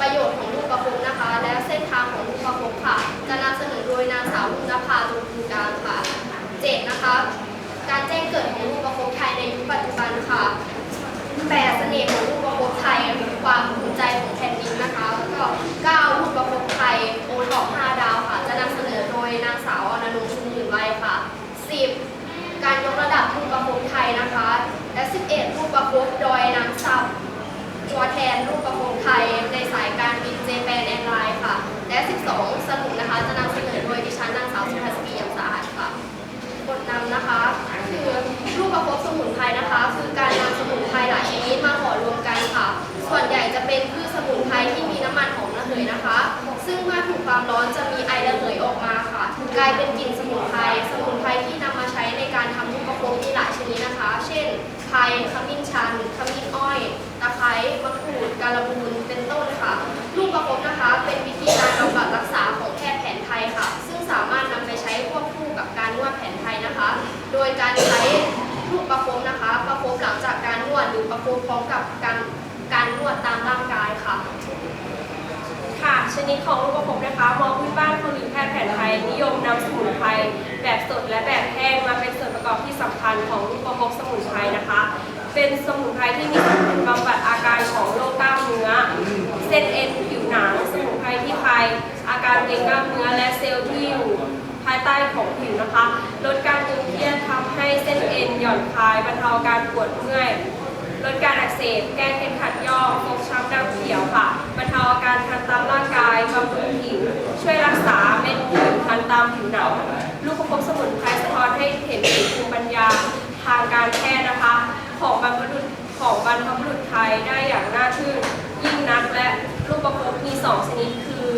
ประโยชน์ของลูกประคงนะคะ และเส้นทางของลูกประคบค่ะ จะนำเสนอโดยนางสาวลุงนภาลุงคุณการค่ะเจ็ดนะคะ การแจ้งเกิดของลูกประคบไทยในยุคปัจจุบันค่ะแปดเสน่ห์ของลูกประคบไทยความภูมิใจของแผ่นดินนะคะแล้วก็เก้าลูกประคบไทยโอท็อป5ดาวค่ะ จะนำเสนอโดยนางสาวอนงค์ชุมหมื่นไวค่ะสิบการยกระดับลูกประคบไทยนะคะ และ11ลูกประคบดอยนางซับ ตัวแทนลูกประคงไทยในสายการบินเจแปนแอร์ไลน์ค่ะ และ 12 สรุปนะคะจะนำเสนอโดยดิฉันนางสาวสุภาสกียำสะอาดค่ะบทนำนะคะคือลูกประคบสมุนไพรนะคะ คือการนำสมุนไพรหลายชนิดมาห่อรวมกันค่ะ ส่วนใหญ่จะเป็นพืชสมุนไพรที่มีน้ำมันหอมระเหยนะคะ ซึ่งเมื่อถูกความร้อนจะมีไอระเหยออกมาค่ะ กลายเป็นกลิ่นสมุนไพรสมุนไพรที่นำมาใช้ในการทำลูกประคบมีหลายชนิดนะคะ เช่นไพรขมิ้นชัน ขมิ้นอ้อย ตะไคร้ม กรูดการบูนเป็นต้นค่ะ ลูกประคบนะคะ เป็นวิธีการบำบัดรักษาของแพทย์แผนไทยค่ะ ซึ่งสามารถนำไปใช้ควบคู่กับการนวดแผนไทยนะคะ โดยการใช้ลูกประคบนะคะ ประคบหลังจากการนวดหรือประคบพร้อมกับการการนวดตามร่างกายค่ะ ค่ะ ชนิดของลูกประคบนะคะหมอพื้นบ้านคนหรือแพทย์แผนไทยนิยมนำสมุนไพรแบบสดและแบบแห้งมาเป็นส่วนประกอบที่สำคัญของลูกประคบสมุนไพรนะคะ เป็นสมุนไพรที่มีส่วนบำบัดอาการของโรคกล้ามเนื้อ เส้นเอ็นผิวหนัง สมุนไพรที่คลายอาการเกร็งกล้ามเนื้อและเซลล์ที่อยู่ภายใต้ของผิวนะคะ ลดการตึงเครียดทำให้เส้นเอ็นหย่อนคลายบรรเทาการปวดเมื่อย ลดการอักเสบ แก้เคล็ดขัดย่อฟกช้ำดำเขียวค่ะ บรรเทาอาการคันตามร่างกายบำรุงผิว ช่วยรักษาเม็ดผิวคันตามผิวหนัง ลูกประคบสมุนไพรสะท้อนให้เห็นถึงภูมิปัญญาทางการแพทย์นะคะ ของบรรพบุรุษของบรรพบุรุษไทยได้อย่างน่าทึ่งยิ่งนักและลูกประคบมีสองชนิดคือ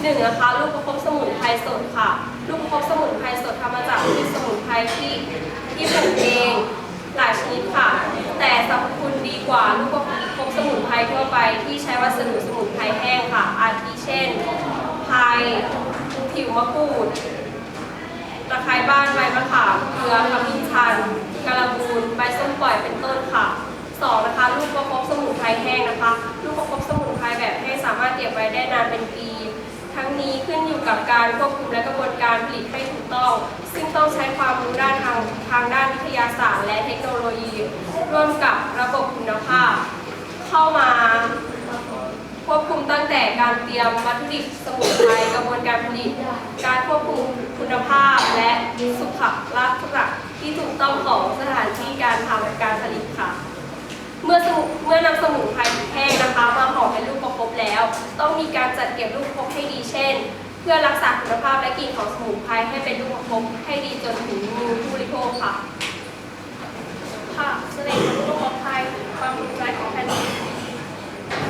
หนึ่งนะคะลูกประคบสมุนไพรสดค่ะ ลูกประคบสมุนไพรสดทำมาจากพืชสมุนไพรที่ที่ปลูกเองหลายชนิดค่ะ แต่สรรพคุณดีกว่าลูกประคบสมุนไพรทั่วไปที่ใช้วัสดุสมุนไพรแห้งค่ะ อาทิเช่นไพรผิวมะกรูดตะไคร้บ้านใบมะขามเกลือขมิ้นชันกระบูนใบส มปล่อยเป็นต้นค่ะสองนะคะลูกประคบสมุนไพรแห้งนะคะลูกประคบสมุนไพรแบบแห้งสามารถเก็บไว้ได้นานเป็นปี ทั้งนี้ขึ้นอยู่กับการควบคุมและกระบวนการผลิตให้ถูกต้อง ซึ่งต้องใช้ความรู้ด้านทางทางด้านวิทยาศาสตร์ และเทคโนโลยี ร่วมกับระบบคุณภาพ เข้ามาควบคุมตั้งแต่การเตรียมวัตถุดิบสมุนไพรกระบวนการผลิต การควบคุมคุณภาพและสุขลักษณะ ที่ถูกต้องของสถานที่การทำการผลิตค่ะ เมื่อสมุเมื่อนำสมุนไพรแห้งนะคะ มาห่อเป็นลูกประคบแล้ว ต้องมีการจัดเก็บลูกประคบให้ดีเช่น เพื่อรักษาคุณภาพและกลิ่นของสมุนไพรให้เป็นลูกประคบให้ดีจนถึงมือผู้บริโภคค่ะ ค่ะเสน่ห์ของลูกประคบไทยความภูมิใจของแผ่นดิน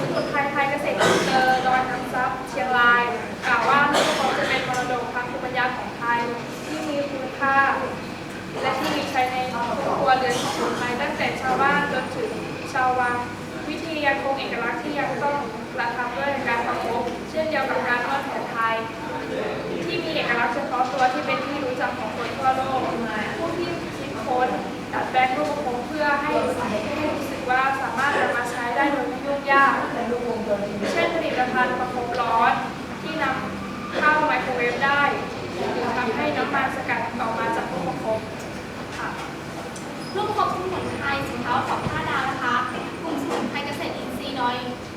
สมุนไพรไทยเกษตรเตอดอยน้ำซับเชียงรายกล่าวว่าลูกประคบจะเป็นมรดกทางภูมิปัญญาของไทยที่มีคุณค่า ละที่มีใช้ในครัวเรือนของคนไทยตั้งแต่ชาวบ้านจนถึงชาววังวิธียังคงเอกลักษณ์ที่ยังต้องกระทำด้วยการประคบเช่นเดียวกับการนวดแผนไทย ที่มีเอกลักษณ์เฉพาะตัวที่เป็นที่รู้จักของคนทั่วโลกผู้ที่คิดค้นดัดแปลงรูปประคบเพื่อให้ให้รู้สึกว่าสามารถนำมาใช้ได้โดยไม่ยุ่งยากเช่นผลิตภัณฑ์ประคบร้อนที่นำเข้าไมโครเวฟได้หรือทำให้น้ำมันสกัดออกมาจากรูปประคบ ลูกประคบสมุนไพรสินค้าของ5ดาวนะคะ กลุ่มสมุนไพรเกษตรอินทรีย์น้อย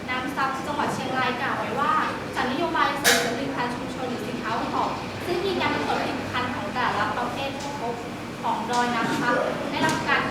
น้ำซับจังหวัดเชียงรายกล่าวไว้ว่าจากนโยบายเสริมผลิตภัณฑ์ชุมชนหรือสินค้าขอท็อปซึ่งมีการกำหนดผลิตภัณฑ์ของแต่ละประเภทครบของดอยน้ำซับได้รับการ